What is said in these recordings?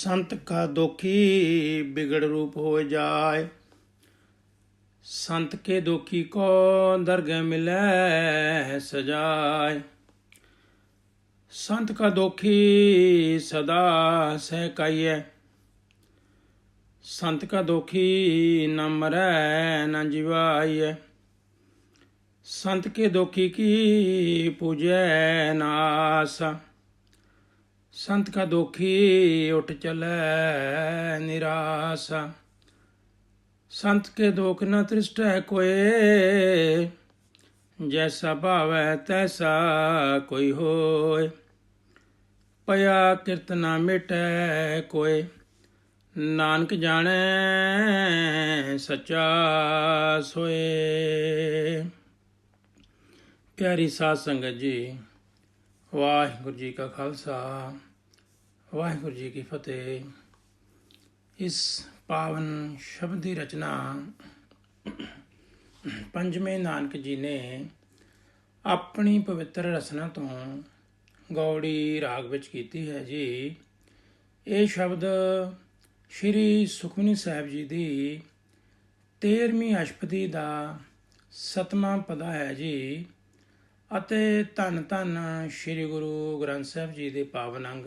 संत का दुखी बिगड़ रूप हो जाए। संत के दुखी को दरगह मिले सजाए। संत का दुखी सदा सहकाइए संत का दुखी न मरै, न जीवाइए। संत के दुखी की पूजै नासा। ਸੰਤ ਕਾ ਦੋਖੀ ਉੱਠ ਚਲੈ ਨਿਰਾਸਾ। ਸੰਤ ਕੇ ਦੋਖ ਨਾ ਤ੍ਰਿਸ਼ਟ ਹੈ ਕੋਏ, ਜੈਸਾ ਭਾਵੈ ਤੈਸਾ ਕੋਈ ਹੋਏ। ਪਿਆ ਕਿਰਤ ਨਾ ਮਿਟੈ ਕੋਏ, ਨਾਨਕ ਜਾਣੈ ਸਚਾ ਸੋਏ। ਪਿਆਰੀ ਸਾਧ ਸੰਗਤ ਜੀ, ਵਾਹਿਗੁਰੂ ਜੀ ਕਾ ਖਾਲਸਾ। ਵਾਹਿਗੁਰੂ ਜੀ ਕੀ ਫਤਿਹ। ਇਸ ਪਾਵਨ ਸ਼ਬਦ ਦੀ ਰਚਨਾ ਪੰਜਵੇਂ ਨਾਨਕ ਜੀ ਨੇ ਆਪਣੀ ਪਵਿੱਤਰ ਰਚਨਾ ਤੋਂ ਗੌੜੀ ਰਾਗ ਵਿੱਚ ਕੀਤੀ ਹੈ ਜੀ। ਇਹ ਸ਼ਬਦ ਸ਼੍ਰੀ ਸੁਖਮਨੀ ਸਾਹਿਬ ਜੀ ਦੀ 13ਵੀਂ ਅਸ਼ਪਦੀ ਦਾ ਸਤਵਾਂ ਪਦਾ ਹੈ ਜੀ ਅਤੇ ਧੰਨ ਧੰਨ ਸ੍ਰੀ ਗੁਰੂ ਗ੍ਰੰਥ ਸਾਹਿਬ ਜੀ ਦੇ ਪਾਵਨ ਅੰਗ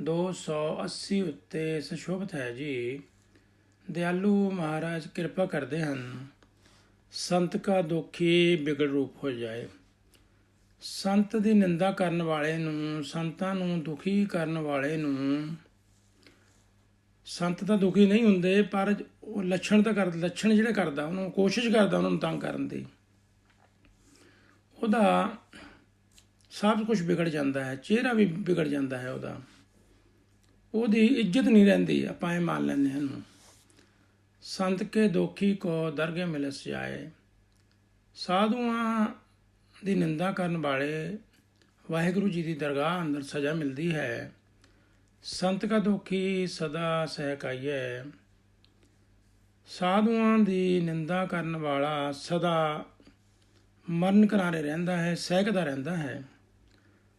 280 ਉੱਤੇ ਸੁਸ਼ੋਭਿਤ ਹੈ ਜੀ। ਦਿਆਲੂ ਮਹਾਰਾਜ ਕਿਰਪਾ ਕਰਦੇ ਹਨ, ਸੰਤ ਕਾ ਦੁਖੀ ਬਿਗੜ ਰੂਪ ਹੋ ਜਾਏ। ਸੰਤ ਦੀ ਨਿੰਦਾ ਕਰਨ ਵਾਲੇ ਨੂੰ, ਸੰਤਾਂ ਨੂੰ ਦੁਖੀ ਕਰਨ ਵਾਲੇ ਨੂੰ ਸੰਤ ਤਾਂ ਦੁਖੀ ਨਹੀਂ ਹੁੰਦੇ, ਪਰ ਉਹ ਲੱਛਣ ਤਾਂ ਕਰ, ਲੱਛਣ ਜਿਹੜੇ ਕਰਦਾ, ਉਹਨੂੰ ਕੋਸ਼ਿਸ਼ ਕਰਦਾ ਉਹਨਾਂ ਨੂੰ ਤੰਗ ਕਰਨ ਦੀ। ਉਹਦਾ ਸਭ ਕੁਝ ਵਿਗੜ ਜਾਂਦਾ ਹੈ, ਚਿਹਰਾ ਵੀ ਵਿਗੜ ਜਾਂਦਾ ਹੈ ਉਹਦਾ। ਉਹਦੀ ਇੱਜ਼ਤ ਨਹੀਂ ਰਹਿੰਦੀ, ਆਪਾਂ ਇਹ ਮੰਨ ਲੈਂਦੇ ਹਾਂ ਨੂੰ ਸੰਤ ਕੇ ਦੋਖੀ ਕੋ ਦਰਗੇ ਮਿਲਸ ਜਾਏ। ਸਾਧੂਆਂ ਦੀ ਨਿੰਦਾ ਕਰਨ ਵਾਲੇ ਵਾਹਿਗੁਰੂ ਜੀ ਦੀ ਦਰਗਾਹ ਅੰਦਰ ਸਜ਼ਾ ਮਿਲਦੀ ਹੈ। ਸੰਤ ਕਾ ਦੋਖੀ ਸਦਾ ਸਹਿਕਾਈਐ। ਸਾਧੂਆਂ ਦੀ ਨਿੰਦਾ ਕਰਨ ਵਾਲਾ ਸਦਾ ਮਰਨ ਕਿਨਾਰੇ ਰਹਿੰਦਾ ਹੈ, ਸਹਿਕਦਾ ਰਹਿੰਦਾ ਹੈ।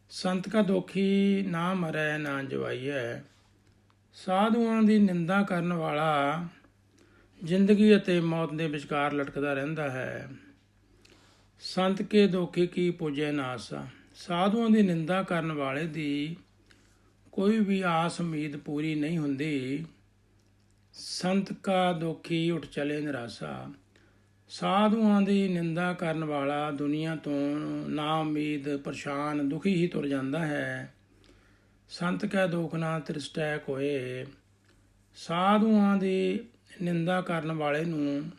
ਸੰਤ ਕਾ ਦੋਖੀ ਨਾ ਮਰੈ ਨਾ ਜਵਾਈਐ। ਸਾਧੂਆਂ ਦੀ ਨਿੰਦਾ ਕਰਨ ਵਾਲਾ ਜ਼ਿੰਦਗੀ ਅਤੇ ਮੌਤ ਦੇ ਵਿਚਕਾਰ ਲਟਕਦਾ ਰਹਿੰਦਾ ਹੈ। ਸੰਤ ਕੇ ਦੋਖੀ ਕੀ ਪੂਜੈ ਨਾਸਾ। ਸਾਧੂਆਂ ਦੀ ਨਿੰਦਾ ਕਰਨ ਵਾਲੇ ਦੀ ਕੋਈ ਵੀ ਆਸ ਉਮੀਦ ਪੂਰੀ ਨਹੀਂ ਹੁੰਦੀ। ਸੰਤ ਕਾ ਦੋਖੀ ਉੱਠ ਚਲੇ ਨਿਰਾਸ਼ਾ। ਸਾਧੂਆਂ ਦੀ ਨਿੰਦਾ ਕਰਨ ਵਾਲਾ ਦੁਨੀਆ ਤੋਂ ਨਾ ਉਮੀਦ, ਪਰੇਸ਼ਾਨ, ਦੁਖੀ ਹੀ ਤੁਰ ਜਾਂਦਾ ਹੈ। ਸੰਤ ਕਾ ਦੋਖ ਨਾ ਤ੍ਰਿਸ਼ਟੈ ਕੋਏ, ਸਾਧੂਆਂ ਦੀ ਨਿੰਦਾ ਕਰਨ ਵਾਲੇ ਨੂੰ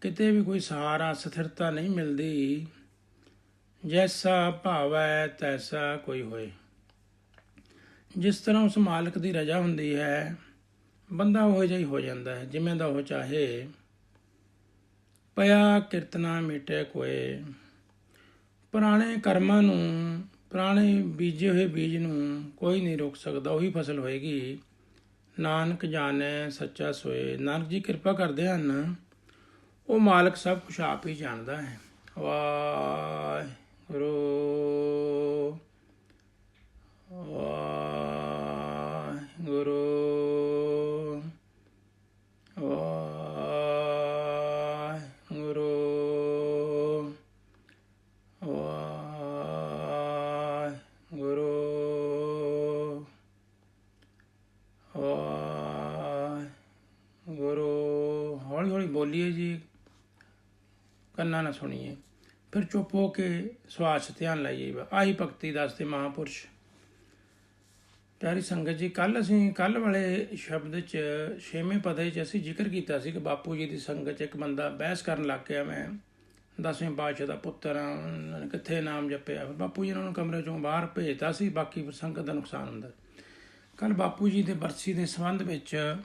ਕਿਤੇ ਵੀ ਕੋਈ ਸਹਾਰਾ, ਸਥਿਰਤਾ ਨਹੀਂ ਮਿਲਦੀ। ਜੈਸਾ ਭਾਵੈ, ਤੈਸਾ ਕੋਈ ਹੋਏ। ਜਿਸ ਤਰ੍ਹਾਂ ਉਸ ਮਾਲਕ ਦੀ ਰਜ਼ਾ ਹੁੰਦੀ ਹੈ, ਬੰਦਾ ਉਹ ਜਿਹਾ ਹੀ ਹੋ ਜਾਂਦਾ ਹੈ, ਜਿਵੇਂ ਦਾ ਉਹ ਚਾਹੇ। ਪਿਆ ਕੀਰਤਨਾ ਮਿਟੇ ਕੋਏ। ਪੁਰਾਣੇ ਕਰਮਾਂ ਨੂੰ ਪੁਰਾਣੇ ਬੀਜੇ ਹੋਏ ਬੀਜ ਨੂੰ ਕੋਈ ਨਹੀਂ ਰੋਕ ਸਕਦਾ, ਉਹੀ ਫਸਲ ਹੋਏਗੀ। ਨਾਨਕ ਜਾਣੈ, ਸੱਚਾ ਸੋਏ। ਨਾਨਕ ਜੀ ਕਿਰਪਾ ਕਰਦੇ ਹਨ, ਉਹ ਮਾਲਕ ਸਭ ਕੁਝ ਆਪ ਹੀ ਜਾਣਦਾ ਹੈ। ਵਾਹਿਗੁਰੂ। ਵਾਹਿਗੁਰੂ ਵਾਹਿਗੁਰੂ ਵਾਹਿਗੁਰੂ ਵਾਹਿਗੁਰੂ ਹੌਲੀ ਬੋਲੀਏ ਜੀ ਕੰਨਾਂ ਨਾਲ ਸੁਣੀਏ। ਫਿਰ ਚੁੱਪ ਹੋ ਕੇ ਸਵਾਸ 'ਤੇ ਧਿਆਨ ਲਾਈਏ ਆਹੀ ਭਗਤੀ ਦੱਸਦੇ ਮਹਾਪੁਰਸ਼। ਪਿਆਰੀ ਸੰਗਤ ਜੀ ਕੱਲ ਅਸੀਂ ਕੱਲ ਵਾਲੇ ਸ਼ਬਦ 'ਚ, ਛੇਵੇਂ ਪਦੇ 'ਚ ਅਸੀਂ ਜ਼ਿਕਰ ਕੀਤਾ ਸੀ ਕਿ ਬਾਪੂ ਜੀ ਦੀ ਸੰਗਤ 'ਚ ਇੱਕ ਬੰਦਾ ਬਹਿਸ ਕਰਨ ਲੱਗ ਗਿਆ ਮੈਂ। ਦਸਵੇਂ ਬਾਦਸ਼ਾਹ ਦਾ ਪੁੱਤਰ ਆ, ਉਹਨਾਂ ਨੇ ਕਿੱਥੇ ਨਾਮ ਜਪਿਆ? ਫਿਰ ਬਾਪੂ ਜੀ ਨੇ ਉਹਨੂੰ ਕਮਰੇ 'ਚੋਂ ਬਾਹਰ ਭੇਜਤਾ ਸੀ, ਬਾਕੀ ਸੰਗਤ ਦਾ ਨੁਕਸਾਨ ਹੁੰਦਾ। ਕੱਲ ਬਾਪੂ ਜੀ ਦੇ ਬਰਸੀ ਦੇ ਸੰਬੰਧ ਵਿੱਚ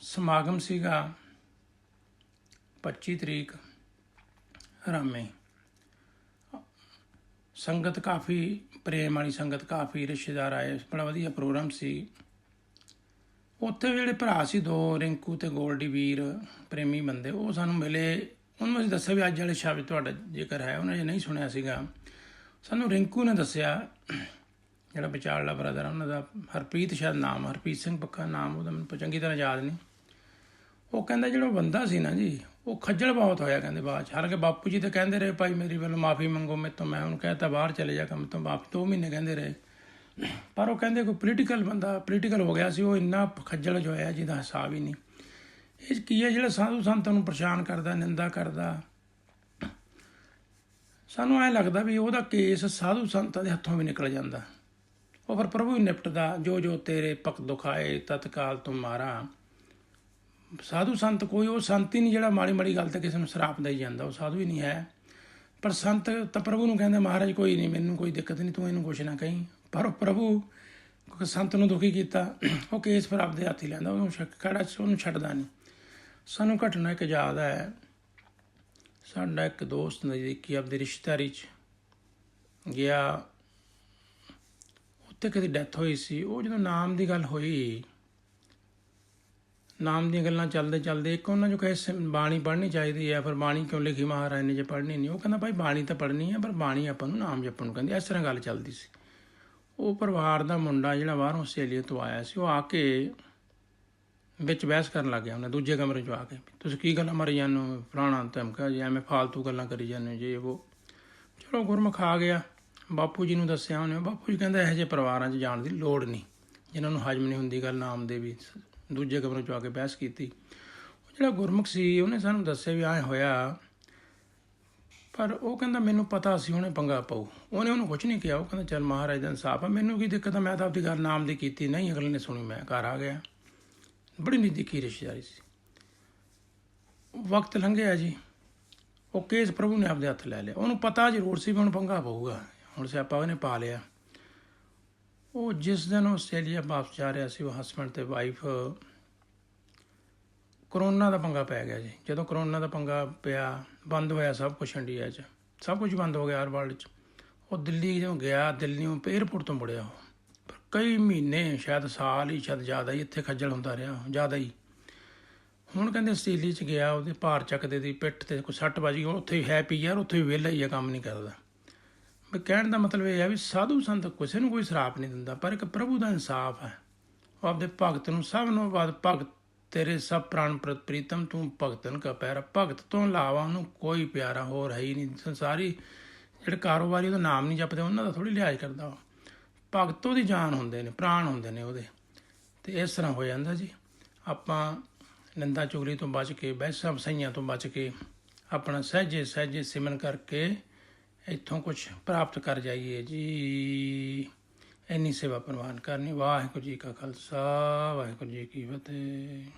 ਸਮਾਗਮ ਸੀਗਾ। 25 ਤਰੀਕ ਰਾਮੇ ਸੰਗਤ ਕਾਫੀ, ਪ੍ਰੇਮ ਵਾਲੀ ਸੰਗਤ ਕਾਫੀ ਰਿਸ਼ਤੇਦਾਰ ਆਏ, ਬੜਾ ਵਧੀਆ ਪ੍ਰੋਗਰਾਮ ਸੀ। ਉੱਥੇ ਜਿਹੜੇ ਭਰਾ ਸੀ, ਦੋ, ਰਿੰਕੂ ਤੇ ਗੋਲਡੀ ਵੀਰ, ਪ੍ਰੇਮੀ ਬੰਦੇ, ਉਹ ਸਾਨੂੰ ਮਿਲੇ। ਉਹਨਾਂ ਨੂੰ ਅਸੀਂ ਦੱਸਿਆ ਵੀ ਅੱਜ ਵਾਲੇ ਸ਼ਬਦ ਤੁਹਾਡਾ ਜ਼ਿਕਰ ਹੈ, ਉਹਨਾਂ ਨੇ ਨਹੀਂ ਸੁਣਿਆ ਸੀਗਾ। ਸਾਨੂੰ ਰਿੰਕੂ ਨੇ ਦੱਸਿਆ, ਜਿਹੜਾ ਵਿਚਾਰਲਾ ਬ੍ਰਦਰ ਆ, ਉਹਨਾਂ ਦਾ ਹਰਪ੍ਰੀਤ ਸ਼ਾਇਦ ਨਾਮ, ਹਰਪ੍ਰੀਤ ਸਿੰਘ ਪੱਕਾ ਨਾਮ, ਉਹਦਾ ਮੈਨੂੰ ਚੰਗੀ ਤਰ੍ਹਾਂ ਯਾਦ ਨਹੀਂ। ਉਹ ਕਹਿੰਦਾ ਜਿਹੜਾ ਬੰਦਾ ਸੀ ਨਾ ਜੀ ਉਹ ਖੱਜਲ ਬਹੁਤ ਹੋਇਆ ਕਹਿੰਦੇ ਬਾਅਦ ਚ। ਹਾਲਾਂਕਿ ਬਾਪੂ ਜੀ ਤਾਂ ਕਹਿੰਦੇ ਰਹੇ, ਭਾਈ ਮੇਰੀ ਵੱਲੋਂ ਮਾਫੀ ਮੰਗੋ ਮੇਰੇ ਤੋਂ ਮੈਂ ਉਹਨੂੰ ਕਹਿਤਾ ਬਾਹਰ ਚਲੇ ਜਾ ਕੰਮ ਤੋਂ ਵਾਪਸ ਦੋ ਮਹੀਨੇ ਕਹਿੰਦੇ ਰਹੇ। ਪਰ ਉਹ ਕਹਿੰਦੇ ਕੋਈ ਪੋਲੀਟੀਕਲ ਬੰਦਾ ਪੋਲੀਟੀਕਲ ਹੋ ਗਿਆ ਸੀ, ਉਹ ਇੰਨਾ ਖੱਜਲ ਜੋ ਹੋਇਆ ਜਿਹਦਾ ਹਿਸਾਬ ਹੀ ਨਹੀਂ। ਇਹ 'ਚ ਕੀ ਹੈ, ਜਿਹੜਾ ਸਾਧੂ ਸੰਤਾਂ ਨੂੰ ਪਰੇਸ਼ਾਨ ਕਰਦਾ, ਨਿੰਦਾ ਕਰਦਾ। ਸਾਨੂੰ ਐ ਲੱਗਦਾ ਵੀ ਉਹਦਾ ਕੇਸ ਸਾਧੂ ਸੰਤਾਂ ਦੇ ਹੱਥੋਂ ਵੀ ਨਿਕਲ ਜਾਂਦਾ। ਉਹ ਫਿਰ ਪ੍ਰਭੂ ਹੀ ਨਿਪਟਦਾ ਜੋ ਜੋ ਤੇਰੇ ਪਕ ਦੁਖਾਏ, ਤਤਕਾਲ ਤੁਮਾਰਾ ਸਾਧੂ ਸੰਤ ਕੋਈ, ਉਹ ਸੰਤ ਹੀ ਨਹੀਂ ਜਿਹੜਾ ਮਾੜੀ ਮਾੜੀ ਗੱਲ ਤੇ ਕਿਸੇ ਨੂੰ ਸ਼ਰਾਪ ਦੇਈ ਜਾਂਦਾ, ਉਹ ਸਾਧੂ ਹੀ ਨਹੀਂ ਹੈ। ਪਰ ਸੰਤ ਤਾਂ ਪ੍ਰਭੂ ਨੂੰ ਕਹਿੰਦੇ, ਮਹਾਰਾਜ, ਕੋਈ ਨਹੀਂ, ਮੈਨੂੰ ਕੋਈ ਦਿੱਕਤ ਨਹੀਂ, ਤੂੰ ਇਹਨੂੰ ਕੁਛ ਨਾ ਕਹੀਂ। ਪਰ ਪ੍ਰਭੂ ਕਿਉਂਕਿ ਸੰਤ ਨੂੰ ਦੁਖੀ ਕੀਤਾ, ਉਹ ਕੇਸ ਫਿਰ ਆਪਦੇ ਹੱਥ ਹੀ ਲੈਂਦਾ, ਉਹਨੂੰ ਸ਼ੱਕ ਖੜਾ ਉਹਨੂੰ ਛੱਡਦਾ ਨਹੀਂ। ਸਾਨੂੰ ਘਟਨਾ ਇੱਕ ਯਾਦ ਹੈ। ਸਾਡਾ ਇੱਕ ਦੋਸਤ ਨਜ਼ਦੀਕੀ ਆਪਦੀ ਰਿਸ਼ਤੇਦਾਰੀ 'ਚ ਗਿਆ। ਉੱਥੇ ਕਦੀ ਡੈਥ ਹੋਈ ਸੀ। ਉਹ ਜਦੋਂ ਨਾਮ ਦੀ ਗੱਲ ਹੋਈ ਨਾਮ ਦੀਆਂ ਗੱਲਾਂ ਚੱਲਦੇ ਚੱਲਦੇ ਇੱਕ ਉਹਨਾਂ ਜੋ ਕਹੇ ਸ- ਬਾਣੀ ਪੜ੍ਹਨੀ ਚਾਹੀਦੀ ਹੈ, ਫਿਰ ਬਾਣੀ ਕਿਉਂ ਲਿਖੀ ਮਹਾਰਾਜ ਨੇ ਜੇ ਪੜ੍ਹਨੀ ਨਹੀਂ, ਉਹ ਕਹਿੰਦਾ ਭਾਈ ਬਾਣੀ ਤਾਂ ਪੜ੍ਹਨੀ ਹੈ, ਪਰ ਬਾਣੀ ਆਪਾਂ ਨੂੰ ਨਾਮ ਜਪਣ ਨੂੰ ਕਹਿੰਦੀ ਇਸ ਤਰ੍ਹਾਂ ਗੱਲ ਚੱਲਦੀ ਸੀ। ਉਹ ਪਰਿਵਾਰ ਦਾ ਮੁੰਡਾ ਜਿਹੜਾ ਬਾਹਰੋਂ ਆਸਟ੍ਰੇਲੀਆ ਤੋਂ ਆਇਆ ਸੀ, ਉਹ ਆ ਕੇ ਵਿੱਚ ਬਹਿਸ ਕਰਨ ਲੱਗ ਗਿਆ ਉਹਨੇ, ਦੂਜੇ ਕਮਰੇ 'ਚ ਆ ਕੇ। ਤੁਸੀਂ ਕੀ ਗੱਲਾਂ ਮਾਰੀ ਜਾਂਦੇ ਹੋ? ਫਲਾਣਾ ਧਮਕਾ ਜੀ, ਐਵੇਂ ਫਾਲਤੂ ਗੱਲਾਂ ਕਰੀ ਜਾਂਦੇ ਹੋ ਜੀ ਉਹ ਚਲੋ ਗੁਰਮੁਖ ਆ ਗਿਆ। ਬਾਪੂ ਜੀ ਨੂੰ ਦੱਸਿਆ ਉਹਨੇ, ਬਾਪੂ ਜੀ ਕਹਿੰਦਾ ਇਹੋ ਜਿਹੇ ਪਰਿਵਾਰਾਂ 'ਚ ਜਾਣ ਦੀ ਲੋੜ ਨਹੀਂ, ਜਿਨ੍ਹਾਂ ਨੂੰ ਹਜਮ ਨਹੀਂ ਹੁੰਦੀ ਗੱਲ ਨਾਮ ਦੇ ਵੀ। ਦੂਜੇ ਕਮਰੇ 'ਚ ਆ ਕੇ ਬਹਿਸ ਕੀਤੀ। ਉਹ ਜਿਹੜਾ ਗੁਰਮੁਖ ਸੀ, ਉਹਨੇ ਸਾਨੂੰ ਦੱਸਿਆ ਵੀ ਐਂ ਹੋਇਆ, ਪਰ ਉਹ ਕਹਿੰਦਾ ਮੈਨੂੰ ਪਤਾ ਸੀ, ਉਹਨੇ ਪੰਗਾ ਪਾਉ ਉਹਨੇ ਉਹਨੂੰ ਕੁਝ ਨਹੀਂ ਕਿਹਾ। ਉਹ ਕਹਿੰਦਾ, ਚੱਲ ਮਹਾਰਾਜ ਦਾ ਇਨਸਾਫ ਆ। ਮੈਨੂੰ ਕੀ ਦਿੱਕਤ ਆ? ਮੈਂ ਤਾਂ ਆਪਦੀ ਗੱਲ ਨਾਮ ਦੀ ਕੀਤੀ ਨਹੀਂ। ਅਗਲੇ ਨੇ ਸੁਣੀ, ਮੈਂ ਘਰ ਆ ਗਿਆ। ਬੜੀ ਨਜ਼ਦੀਕੀ ਰਿਸ਼ਤੇਦਾਰੀ ਸੀ। ਵਕਤ ਲੰਘਿਆ ਜੀ। ਉਹ ਕੇਸ ਪ੍ਰਭੂ ਨੇ ਆਪਦੇ ਹੱਥ ਲੈ ਲਿਆ। ਉਹਨੂੰ ਪਤਾ ਜ਼ਰੂਰ ਸੀ ਵੀ ਹੁਣ ਪੰਗਾ ਪਊਗਾ। ਹੁਣ ਸਿਆਪਾ ਉਹਨੇ ਪਾ ਲਿਆ। ਉਹ ਜਿਸ ਦਿਨ ਆਸਟ੍ਰੇਲੀਆ ਵਾਪਸ ਜਾ ਰਿਹਾ ਸੀ ਉਹ ਹਸਬੰਡ ਤੇ ਵਾਈਫ ਕਰੋਨਾ ਦਾ ਪੰਗਾ ਪੈ ਗਿਆ ਜੀ। ਜਦੋਂ ਕਰੋਨਾ ਦਾ ਪੰਗਾ ਪਿਆ ਬੰਦ ਹੋਇਆ ਸਭ ਕੁਝ ਇੰਡੀਆ 'ਚ। ਸਭ ਕੁਝ ਬੰਦ ਹੋ ਗਿਆ ਹਰ ਵਰਲਡ 'ਚ। ਉਹ ਦਿੱਲੀ ਜਦੋਂ ਗਿਆ ਦਿੱਲੀੋਂ 에ਅਰਪੋਰਟ ਤੋਂ ਮੁੜਿਆ ਉਹ। ਪਰ ਕਈ ਮਹੀਨੇ ਸ਼ਾਇਦ ਸਾਲ ਹੀ ਸ਼ਾਇਦ ਜ਼ਿਆਦਾ ਹੀ ਇੱਥੇ ਖੱਜਲ ਹੁੰਦਾ ਰਿਹਾ ਉਹ, ਜ਼ਿਆਦਾ ਹੀ। ਹੁਣ ਕਹਿੰਦੇ ਆਸਟ੍ਰੇਲੀਆ 'ਚ ਗਿਆ ਉਹਦੇ ਭਾਰ ਚੱਕਦੇ ਦੀ ਪਿੱਠ ਤੇ ਕੋਈ ਸੱਟ ਵੱਜ ਗਈ ਉੱਥੇ ਹੀ ਹੈਪੀ ਯਾਰ ਉੱਥੇ ਹੀ ਵਿਹਲਾ ਹੀ ਆ ਕੰਮ ਨਹੀਂ ਕਰਦਾ। ਵੀ ਕਹਿਣ ਦਾ ਮਤਲਬ ਇਹ ਹੈ ਵੀ ਸਾਧੂ ਸੰਤ ਕਿਸੇ ਨੂੰ ਕੋਈ ਸ਼ਰਾਪ ਨਹੀਂ ਦਿੰਦਾ, ਪਰ ਇੱਕ ਪ੍ਰਭੂ ਦਾ ਇਨਸਾਫ ਹੈ। ਉਹ ਆਪਦੇ ਭਗਤ ਨੂੰ ਸਭ ਨੂੰ ਬਾਦ ਭਗਤ ਤੇਰੇ ਸਭ ਪ੍ਰਾਣ ਪ੍ਰੀਤਮ ਤੂੰ ਭਗਤਨ ਕਾ ਪਿਆਰਾ ਭਗਤ ਤੋਂ ਇਲਾਵਾ ਉਹਨੂੰ ਕੋਈ ਪਿਆਰਾ ਹੋਰ ਹੈ ਹੀ ਨਹੀਂ। ਸੰਸਾਰੀ ਜਿਹੜੇ ਕਾਰੋਬਾਰੀ ਉਹਦਾ ਨਾਮ ਨਹੀਂ ਜਪਦੇ, ਉਹਨਾਂ ਦਾ ਥੋੜੀ ਲਿਹਾਜ਼ ਕਰਦਾ ਉਹ। ਭਗਤ ਉਹਦੀ ਜਾਨ ਹੁੰਦੇ ਨੇ, ਪ੍ਰਾਣ ਹੁੰਦੇ ਨੇ ਉਹਦੇ। ਤੇ ਇਸ ਤਰ੍ਹਾਂ ਹੋ ਜਾਂਦਾ ਜੀ। ਆਪਾਂ ਨਿੰਦਾ ਚੁਗਲੀ ਤੋਂ ਬਚ ਕੇ ਬਹਿਸਾਂ ਵਸਾਈਆਂ ਤੋਂ ਬਚ ਕੇ ਆਪਣਾ ਸਹਿਜੇ ਸਹਿਜੇ ਸਿਮਨ ਕਰਕੇ ਇੱਥੋਂ ਕੁਝ ਪ੍ਰਾਪਤ ਕਰ ਜਾਈਏ ਜੀ। ਇੰਨੀ ਸੇਵਾ ਪ੍ਰਵਾਨ ਕਰਨੀ। ਵਾਹਿਗੁਰੂ ਜੀ ਕਾ ਖਾਲਸਾ, ਵਾਹਿਗੁਰੂ ਜੀ ਕੀ ਫਤਿਹ।